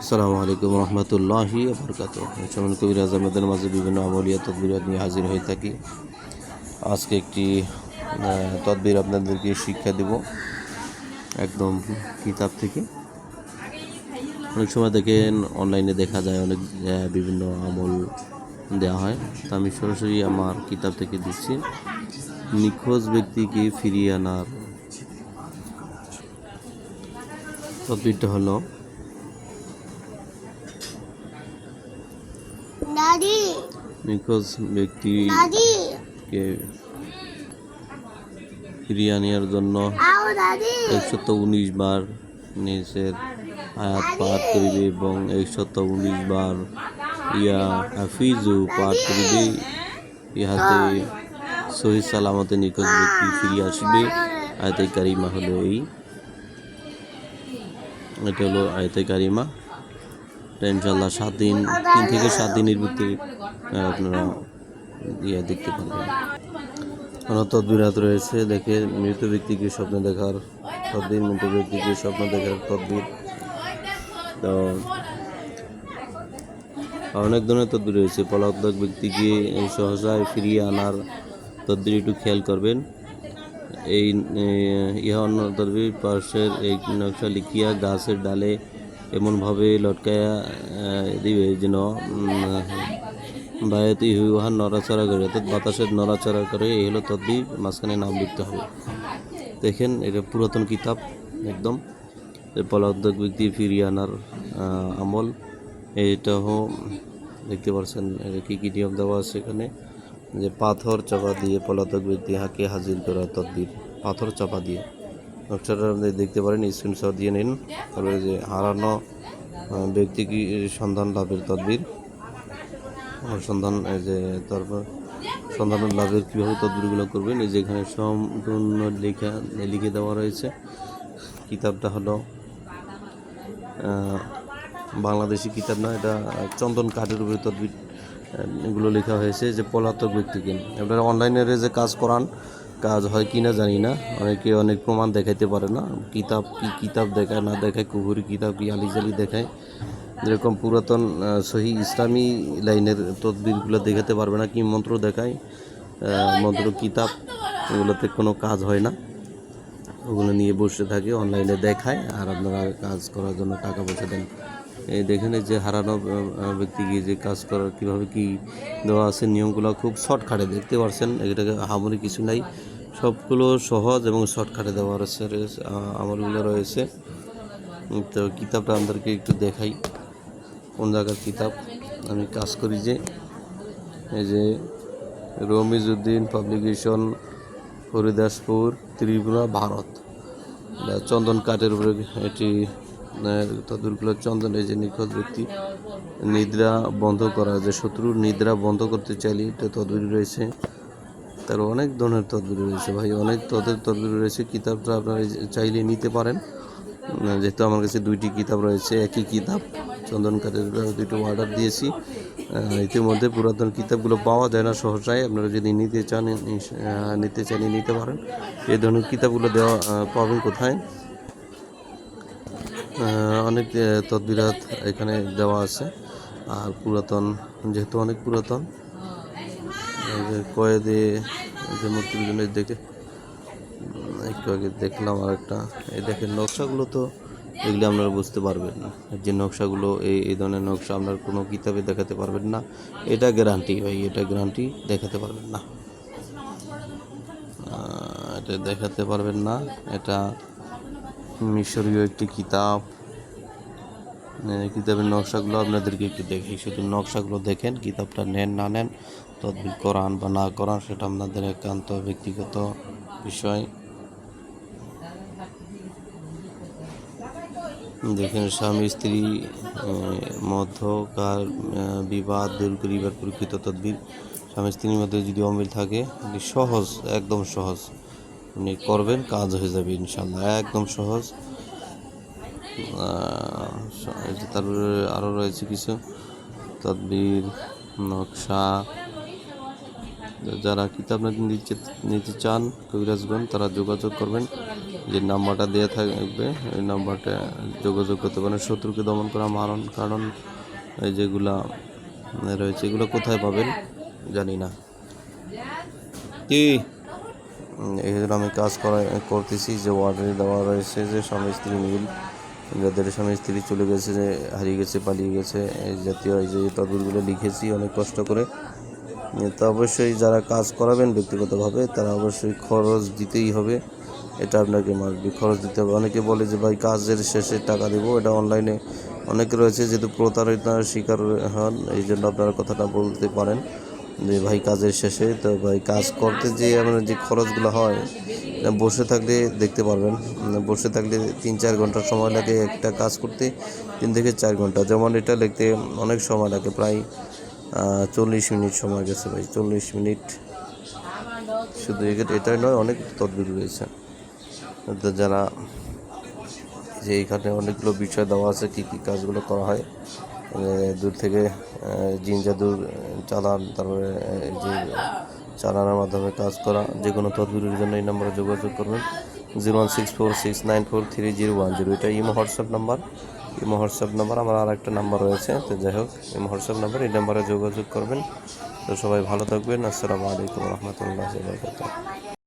আসসালামু আলাইকুম রহমতুল্লাহি বরকাত সমন কবিরাজ আমাদের মাঝে বিভিন্ন আমলিয়া তদবিরাত নিয়ে হাজির হয়ে থাকি। আজকে একটি তদবির আপনাদেরকে শিক্ষা দেব একদম কিতাব থেকে। অনেক সময় দেখেন অনলাইনে দেখা যায় অনেক বিভিন্ন আমল দেওয়া হয়। তা আমি সরাসরি আমার কিতাব থেকে দিচ্ছি। নিখোঁজ ব্যক্তিকে ফিরিয়ে আনার তদবিরটা হলো নিখোঁজ ব্যক্তিকে দাদি। ফিরিয়ে আনার জন্য একশত উনিশ বার নিচের আয়াত পাঠ করিবে এবং একশত উনিশ বার ইয়া হাফিজু পাঠ করিবে। ইহাতে সহি সালামতে নিখোঁজ ব্যক্তি ফিরিয়ে আসবে। আয়তে কারিমা হলো এই। এটা হলো আয়তে কারিমা। এটা ইনশাল্লাহ সাত দিন, তিন থেকে সাত দিনের ভিতরে আপনারা ইয়ে দেখতে পারবেন কোনো তদবিরাত রয়েছে দেখে মৃত ব্যক্তিকে স্বপ্ন দেখার তদবির, মৃত ব্যক্তিকে স্বপ্ন দেখার তদবির। তো অনেক ধরনের তদবির রয়েছে। পলাতক ব্যক্তিকে এই সহসায় ফিরিয়ে আনার তদবির একটু খেয়াল করবেন। এই ইহা অন্য তদবির, পার্শ্বের এই নকশা লিখিয়া গাছের ডালে এমনভাবে লটকায়া দিবে যেন বায়াতি উহার নড়াচড়া করে, অর্থাৎ বাতাসের নড়াচড়া করে, এই হলো তদবির, মাঝখানে নাম লিখতে হবে। দেখেন, এটা পুরাতন কিতাব, একদম। পলাতক ব্যক্তি ফিরিয়ে আনার আমল। এইটাও দেখতে পাচ্ছেন কী কী নিয়ম দেওয়া আছে এখানে? যে পাথর চাপা দিয়ে পলাতক ব্যক্তি হাঁকে হাজির করা তদবির, পাথর চাপা দিয়ে। নকশাটা দেখতে পারেন স্ক্রিনশট দিয়ে নিন। তারপরে যে হারানো ব্যক্তি কি সন্ধান লাভের তদবির? সন্ধান যে তারপর সন্ধান লাভের কীভাবে তদবিরগুলো করবেন, এই যে এখানে সম্পূর্ণ লেখা, লিখে দেওয়া রয়েছে। কিতাবটা হলো বাংলাদেশি কিতাব না, এটা চন্দন কাঠের উপরে তদবির এগুলো লেখা হয়েছে, যে পলাতক ব্যক্তিকে। আপনারা অনলাইনের যে কাজ করান কাজ হয় কি না জানি না। অনেকে অনেক প্রমাণ দেখাইতে পারে না। কিতাব কি কিতাব দেখায়, না দেখায়, কুহুরি কিতাব কি আলিজালি দেখায়। যেরকম পুরাতন সহি ইসলামী লাইনের তদবিরগুলো দেখাতে পারবে না, কি মন্ত্র দেখায় মন্ত্র কিতাব, এগুলোতে কোনো কাজ হয় না। ওগুলো নিয়ে বসে থাকে, অনলাইনে দেখায়, আর আপনারা কাজ করার জন্য টাকা পয়সা দেন। দেখেন যে হারানো ব্যক্তিকে যে কাজ করার কীভাবে কি দেওয়া আছে নিয়মগুলো খুব শর্টকাটে দেখতে পারছেন? এটাকে হামরি কিছু নাই। সবগুলো সহজ এবং শর্টকাটে দেওয়া রয়েছে, আমলগুলো রয়েছে। তো কিতাবটা আমাদেরকে একটু দেখাই। কোন জায়গার কিতাব? আমি কাজ করি যে এই যে রমিজউদ্দিন পাবলিকেশন হরিদাসপুর ত্রিপুরা ভারত। চন্দন কাঠের উপরে এটি তদুরগুলো চন্দন এই যে নিখোঁজ ব্যক্তি, নিদ্রা বন্ধ করা, যে শত্রুর নিদ্রা বন্ধ করতে চাইলে এটা তদবির রয়েছে। তার অনেক ধরনের তদবির রয়েছে ভাই, অনেক তদের তদবির রয়েছে, কিতাবটা আপনারা চাইলে নিতে পারেন। যেহেতু আমার কাছে দুইটি কিতাব রয়েছে, একই কিতাব, চন্দন কাঠের দুটো অর্ডার দিয়েছি। ইতিমধ্যে পুরাতন কিতাবগুলো পাওয়া যায় না সহসায়, আপনারা যদি নিতে চান নিতে চাইলে নিতে পারেন। এই ধরনের কিতাবগুলো দেওয়া পাবেন কোথায়? অনেক তদবিরাত এখানে দেওয়া আছে। আর পুরাতন, যেহেতু অনেক পুরাতন কয়েদে যে মূর্তিগুলো দেখে একটু আগে দেখলাম আর একটা এই দেখেন, নকশাগুলো তো এগুলো আপনারা বুঝতে পারবেন না। যে নকশাগুলো, এই এই ধরনের নকশা আপনার কোনো কিতাবে দেখাতে পারবেন না। এটা গ্যারান্টি ভাই, এটা গ্যারান্টি দেখাতে পারবেন না। এটা দেখাতে পারবেন না। এটা মিশরীয় একটি কিতাব। কিতাবের নকশাগুলো আপনাদেরকে একটু দেখাই শুধু নকশাগুলো দেখেন, কিতাবটা নেন না নেন, তদবির করান বা না করান, সেটা আপনাদের একান্ত ব্যক্তিগত বিষয়। দেখেন, স্বামী, স্ত্রী মধ্যকার বিবাদ দূর করিবার প্রকৃত তদবির। স্বামী, স্ত্রীর মধ্যে যদি অমিল থাকে সহজ, একদম সহজ। আপনি করবেন, কাজ হয়ে যাবে ইনশাল্লাহ। একদম সহজ। তারপরে আরও রয়েছে কিছু। তদবির, নকশা। যারা কিতাব নিতে নিতে চান কবিরাজগণ তারা যোগাযোগ করবেন। যে নাম্বারটা দেওয়া থাকবে, ওই নাম্বারটা যোগাযোগ করতে পারেন। শত্রুকে দমন করা মারণ, কারণ এই যেগুলা রয়েছে, এগুলো কোথায় পাবেন? জানি না। কি? উম, এই জন্য আমি কাজ করা করতেছি যে ওয়ার্ডে দেওয়া রয়েছে যে স্বামী স্ত্রী মিল যাদের স্বামী স্ত্রী চলে গেছে যে হারিয়ে গেছে পালিয়ে গেছে এই জাতীয় এই যে তদবিরগুলো লিখেছি অনেক কষ্ট করে। তো অবশ্যই যারা কাজ করাবেন ব্যক্তিগতভাবে তারা অবশ্যই খরচ দিতেই হবে। এটা আপনাকে মাসবি খরচ দিতে হবে। অনেকে বলে যে ভাই কাজের শেষে টাকা দেবো। এটা অনলাইনে অনেকে রয়েছে যেহেতু প্রতারণার শিকার হন এই জন্য আপনারা কথাটা বলতে পারেন। যে ভাই কাজের শেষে, তো ভাই কাজ করতে যে আপনার যে খরচগুলো হয় বসে থাকলে দেখতে পারবেন বসে থাকলে তিন চার ঘণ্টা সময় লাগে একটা কাজ করতে, তিন থেকে চার ঘণ্টা। যেমন এটা লিখতে অনেক সময় লাগে, প্রায় চল্লিশ মিনিট সময় গেছে ভাই, চল্লিশ মিনিট। শুধু এটাই নয়, অনেক তদবির রয়েছে। যারা যে এখানে অনেকগুলো বিষয় দেওয়া আছে, কী কী কাজগুলো করা হয় মানে দূর থেকে আহ, জিন জাদুর আহ, চালান তারপরে যে চালানোর মাধ্যমে কাজ করা যে কোনো তদবিরের জন্য এই নম্বরে যোগাযোগ করবেন। Zero one six four six nine four three zero one zero এটা imo WhatsApp number. Imo WhatsApp number আমার আর একটা নাম্বার রয়েছে তো যাই হোক ইমো হোয়াটসঅ্যাপ নাম্বার এই নাম্বারে যোগাযোগ করবেন। তো সবাই ভালো থাকবেন। আসসালামু আলাইকুম রহমতুল্লাহ বরকাতুহ।